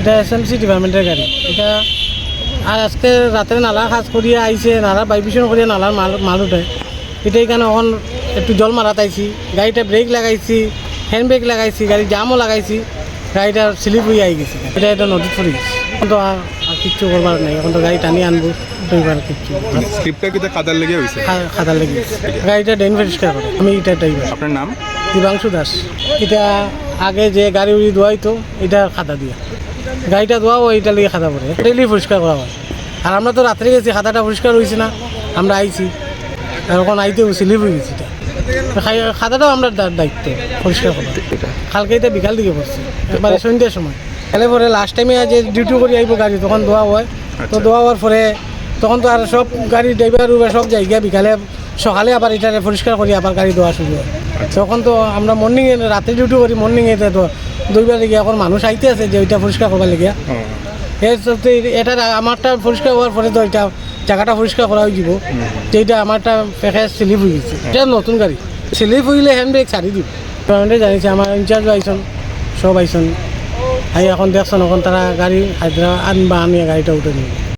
এটা S M C ডিপার্টমেন্টের গাড়ি। এটা আর আজকে রাতে নালা কাজ করিয়া আইছে নালা বাইবিশন করিয়া নালার মাল মাল উঠে। এটা এখানে এখন একটু জল মারাত আইছি গাড়িটা ব্রেক লাগাইছি হ্যান্ড ব্রেক লাগাইছি গাড়ি জামও লাগাইছি গাড়িটা স্লিপ হয়ে আই গেছে। এটা এটা নদীত পড়ে গেছে। এখন তো আর কিচ্ছু করবার নাই এখন তো গাড়ি টানি আনব দইবার কিচ্ছু স্লিপটা কিন্তু কাদার লেগে খা- খাতার লেগে গেছে গাড়িটা ড্রেন পরিষ্কার করে। আমি এটা ড্রাইভার আপনার নাম? দিবাংশু দাস। এটা আগে যে গাড়ি উড়ি ধোয়াইতো এটা খাতা দিয়ে। গাড়িটা ধোয়াও এটা লিগে খাতা পড়ে। ডেলি পরিষ্কার করা হয়। আর আমরা তো রাত্রে গেছি খাতাটা পরিষ্কার হয়েছে না। আমরা আইছি। আর এখন আইতে স্লিপ হয়ে গেছি খাতাটাও আমরা দায়িত্ব পরিষ্কার করা। কালকে এটা বিকাল দিকে পড়ছে। একবারে সন্ধ্যার সময়। তাহলে পরে লাস্ট টাইমে যে ডিউটি করে আইব গাড়ি তখন ধোয়া হয়। তো ধোয়া হওয়ার পরে তখন তো আর সব গাড়ি ড্রাইভার উবার সব জায়গা বিকালে সকালে আবার এটা পরিষ্কার করি আবার গাড়ি ধোয়া শুরু হয়। তখন তো আমরা মর্নিংয়ে রাতে ডিউটি করি মর্নিংয়ে তো দুইবার লেগে এখন মানুষ আইতে আছে যে ওইটা পরিষ্কার করবার লেগে। এর সত্যি এটা আমারটা পরিষ্কার হওয়ার পরে তো ওইটা জায়গাটা পরিষ্কার করা হয়ে যাব। যেটা আমারটা প্যাকেজ স্লিপ হয়ে গেছে। এটা নতুন গাড়ি। স্লিপ হইলে হ্যান্ড ব্রেক ছাড়ি দিব পেমেন্টে জানিছে আমার ইনচার্জ আইসন সব আইসন আই এখন দেখছেন এখন তারা গাড়ি হায়দ্রাবাদ আনবা আমি গাড়িটা উঠে নিব